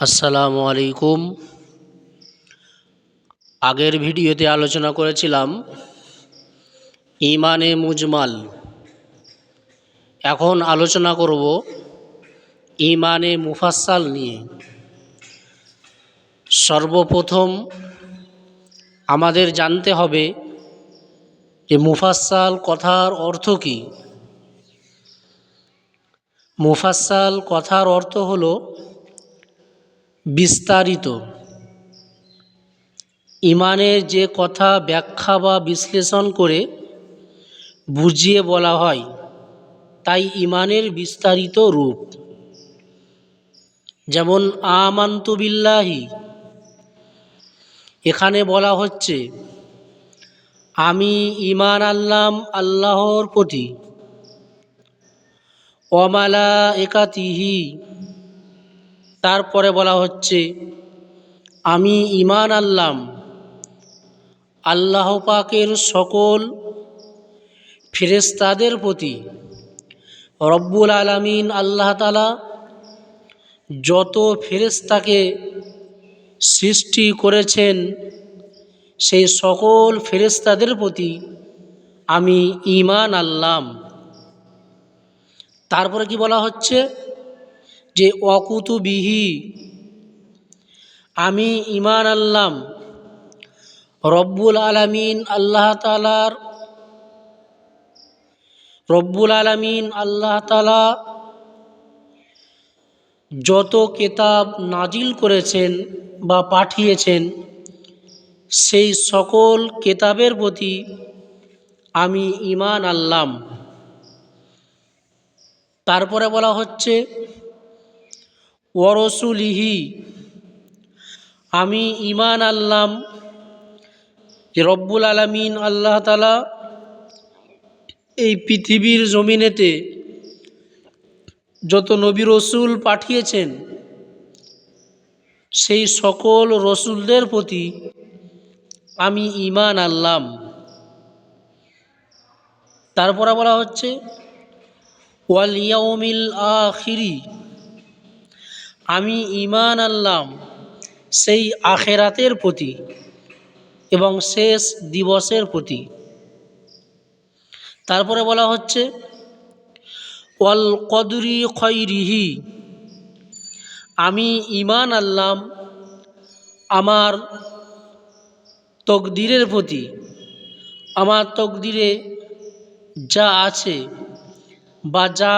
আসসালামু আলাইকুম আগের ভিডিওতে আলোচনা করেছিলাম ইমানে মুজমাল। এখন আলোচনা করব ইমানে মুফাসাল নিয়ে। সর্বপ্রথম আমাদের জানতে হবে যে মুফাসাল কথার অর্থ কী? মুফাসাল কথার অর্থ হলো বিস্তারিত। ইমানের যে কথা ব্যাখ্যা বা বিশ্লেষণ করে বুঝিয়ে বলা হয়, তাই ইমানের বিস্তারিত রূপ। যেমন, আমান্তু বিল্লাহি। এখানে বলা হচ্ছে, আমি ইমান আল্লাম আল্লাহর প্রতি। অমালা একাতিহি তারপরে বলা হচ্ছে, আমি ইমান আল্লাম আল্লাহ পাকের সকল ফেরেস্তাদের প্রতি রব্বুল আলমিন আল্লাহ তালা যত ফেরেস্তাকে সৃষ্টি করেছেন, সেই সকল ফেরেস্তাদের প্রতি আমি ইমান আল্লাম তারপরে কি বলা হচ্ছে? যে অকুতুবিহি আমি ইমান আল্লাম রব্বুল আলমিন আল্লাহ তালার রব্বুল আলমিন আল্লাহ তালা যত কেতাব নাজিল করেছেন বা পাঠিয়েছেন, সেই সকল কেতাবের প্রতি আমি ইমান আল্লাম তারপরে বলা হচ্ছে ওরসুলিহি আমি ইমান আল্লাম যে রব্বুল আলমিন আল্লাহ তালা এই পৃথিবীর জমিনেতে যত নবী রসুল পাঠিয়েছেন, সেই সকল রসুলদের প্রতি আমি ইমান আল্লাম তারপরে বলা হচ্ছে ওয়ালিয়াউমিল আখিরি। আমি ইমান আনলাম সেই আখেরাতের প্রতি এবং শেষ দিবসের প্রতি। তারপরে বলা হচ্ছে অল কদরি খৈরিহি, আমি ইমান আনলাম আমার তকদিরের প্রতি। আমার তকদিরে যা আছে বা যা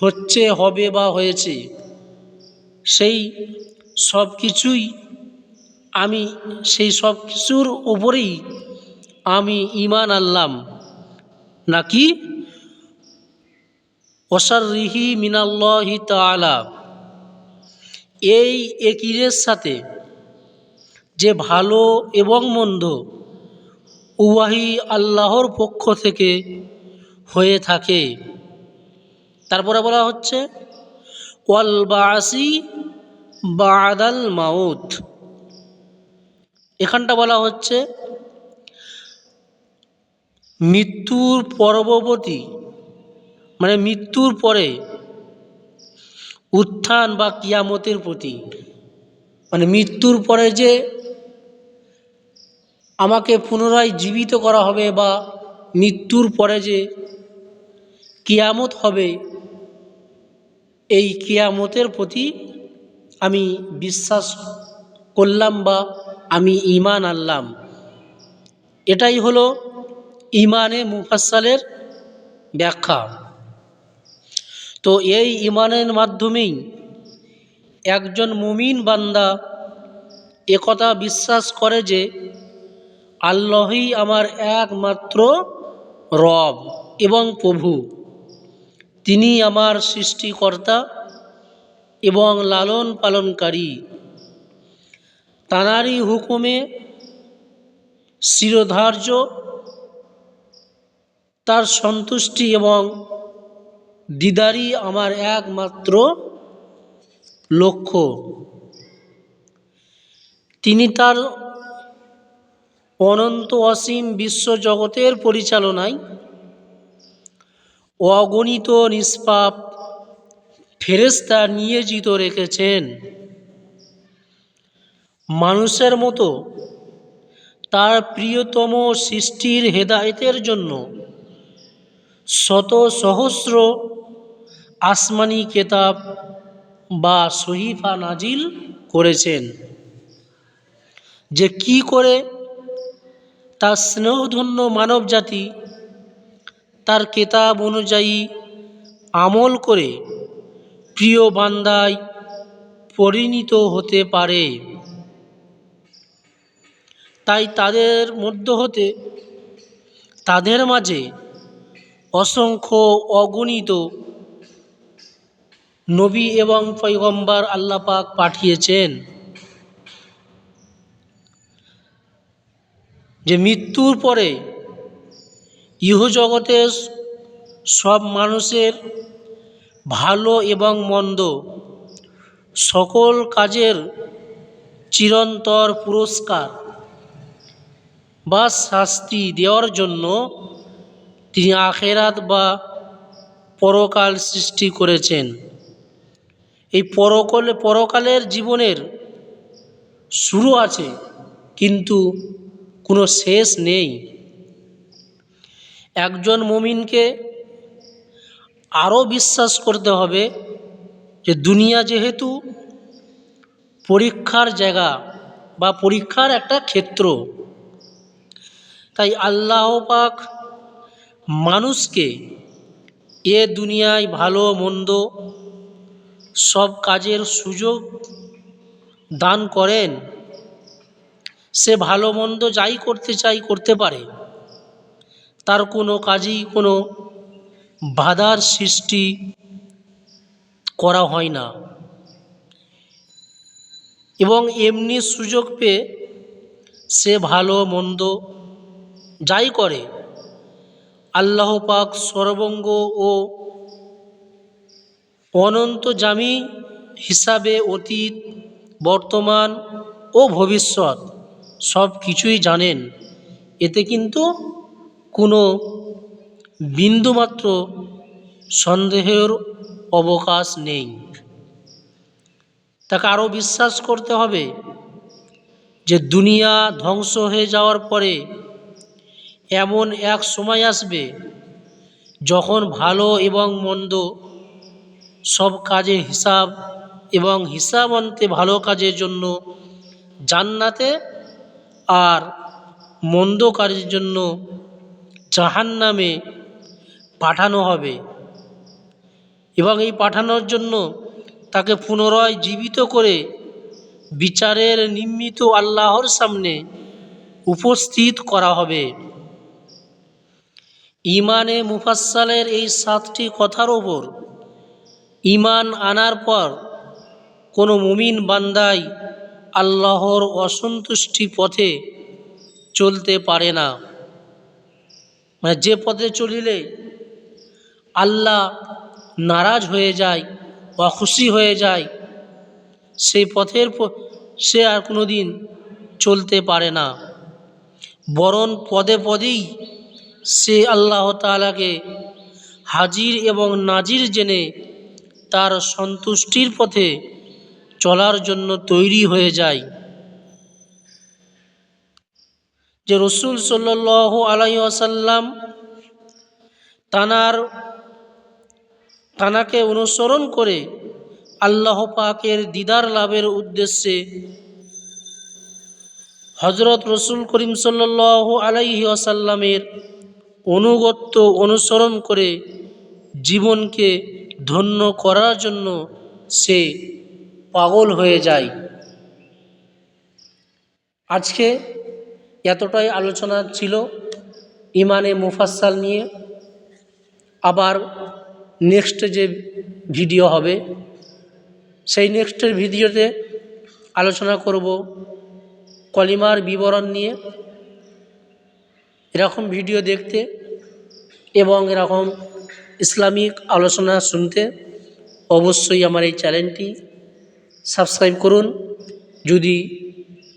হচ্ছে, হবে বা হয়েছে সেই সব কিছুই আমি, সেই সব কিছুর ওপরেই আমি ইমান আনলাম। নাকি? অসারিহি মিনাল্লাহি তালা এই একিরের সাথে যে ভালো এবং মন্দ উহাহি আল্লাহর পক্ষ থেকে হয়ে থাকে। তারপরে বলা হচ্ছে ওয়াল বাসি বাদাল মাউত। এখানটা বলা হচ্ছে মৃত্যুর পরবর্তী মানে মৃত্যুর পরে উত্থান বা কিয়ামতের প্রতি মানে মৃত্যুর পরে যে আমাকে পুনরায় জীবিত করা হবে বা মৃত্যুর পরে যে কিয়ামত হবে এই কিয়ামতের প্রতি আমি বিশ্বাস করলাম বা আমি ইমান আনলাম। এটাই হলো ইমানে মুফাসালের ব্যাখ্যা। তো এই ইমানের মাধ্যমেই একজন মুমিন বান্দা একথা বিশ্বাস করে যে আল্লাহই আমার একমাত্র রব এবং প্রভু। তিনি আমার সৃষ্টিকর্তা এবং লালন পালনকারী। তাঁরই হুকুমে শিরোধার্য, তার সন্তুষ্টি এবং দিদারি আমার একমাত্র লক্ষ্য। তিনি তার অনন্ত অসীম বিশ্বজগতের পরিচালনায় অগণিত নিষ্পাপ ফেরেস্তা নিয়োজিত রেখেছেন। মানুষের মতো তার প্রিয়তম সৃষ্টির হেদায়েতের জন্য শত সহস্র আসমানি কেতাব বা সহিফা নাজিল করেছেন। যে কি করে? তার স্নেহধন্য মানব জাতি তার কেতাব অনুযায়ী আমল করে প্রিয় বান্দায় পরিণত হতে পারে। তাই তাদের মধ্য হতে তাদের মাঝে অসংখ্য অগণিত নবী এবং পৈগম্বার আল্লাপাক পাঠিয়েছেন। যে মৃত্যুর পরে ইহজগতে সব মানুষের ভালো এবং মন্দ, সকল কাজের চিরন্তর পুরস্কার বা শাস্তি দেওয়ার জন্য তিনি আখেরাত বা পরকাল সৃষ্টি করেছেন। এই পরকালে, পরকালের জীবনের শুরু আছে, কিন্তু কোনো শেষ নেই। একজন মুমিনকে আরও বিশ্বাস করতে হবে যে দুনিয়া যেহেতু পরীক্ষার জায়গা বা পরীক্ষার একটা ক্ষেত্র, তাই আল্লাহ পাক মানুষকে এ দুনিয়ায় ভালো, মন্দ সব কাজের সুযোগ দান করেন। সে ভালো, মন্দ যাই করতে চাই করতে পারে। তার কোনো কাজেই কোনো বাধার সৃষ্টি করা হয় না। এবং এমনি সুযোগ পেয়ে সে ভালো, মন্দ যাই করে, আল্লাহ পাক সর্বঙ্গ ও অনন্ত জামি হিসাবে অতীত, বর্তমান ও ভবিষ্যৎ সব কিছুই জানেন। এতে কিন্তু কোনো বিন্দুমাত্র সন্দেহের অবকাশ নেই। তাকে আরও বিশ্বাস করতে হবে যে দুনিয়া ধ্বংস হয়ে যাওয়ার পরে এমন এক সময় আসবে যখন ভালো এবং মন্দ সব কাজে হিসাব এবং হিসাব অন্তে ভালো কাজের জন্য জান্নাতে আর মন্দ কাজের জন্য জাহান নামে পাঠানো হবে। এবং এই পাঠানোর জন্য তাকে পুনরায় জীবিত করে বিচারের নিম্মিত আল্লাহর সামনে উপস্থিত করা হবে। ইমানে মুফাসালের এই সাতটি কথার ওপর ইমান আনার পর কোনো মুমিন বান্দাই আল্লাহর অসন্তুষ্টি পথে চলতে পারে না। মানে যে পথে চলিলে আল্লাহ নারাজ হয়ে যায় বা খুশি হয়ে যায়, সেই পথের সে আর কোনো দিন চলতে পারে না। বরং পদে পদেই সে আল্লাহ তালাকে হাজির এবং নাজির জেনে তার সন্তুষ্টির পথে চলার জন্য তৈরি হয়ে যায়। যে রসুল সাল্লাহ আলাই আসাল্লাম তানার, তানাকে অনুসরণ করে আল্লাহ পাকের দিদার লাভের উদ্দেশ্যে হজরত রসুল করিম সাল্লাহ আলাইহি আসাল্লামের অনুগত্য অনুসরণ করে জীবনকে ধন্য করার জন্য সে পাগল হয়ে যায়। আজকে এতটাই আলোচনা ছিল ইমানে মুফাসাল নিয়ে। আবার নেক্সট যে ভিডিও হবে, সেই নেক্সটের ভিডিওতে আলোচনা করব কলিমার বিবরণ নিয়ে। এরকম ভিডিও দেখতে এবং এরকম ইসলামিক আলোচনা শুনতে অবশ্যই আমার এই চ্যানেলটি সাবস্ক্রাইব করুন। যদি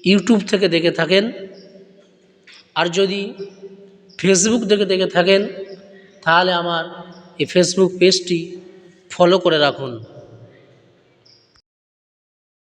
ইউটিউব থেকে দেখে থাকেন আর যদি ফেসবুক দেখে দেখে থাকেন তাহলে আমার এই ফেসবুক পেজটি ফলো করে রাখুন।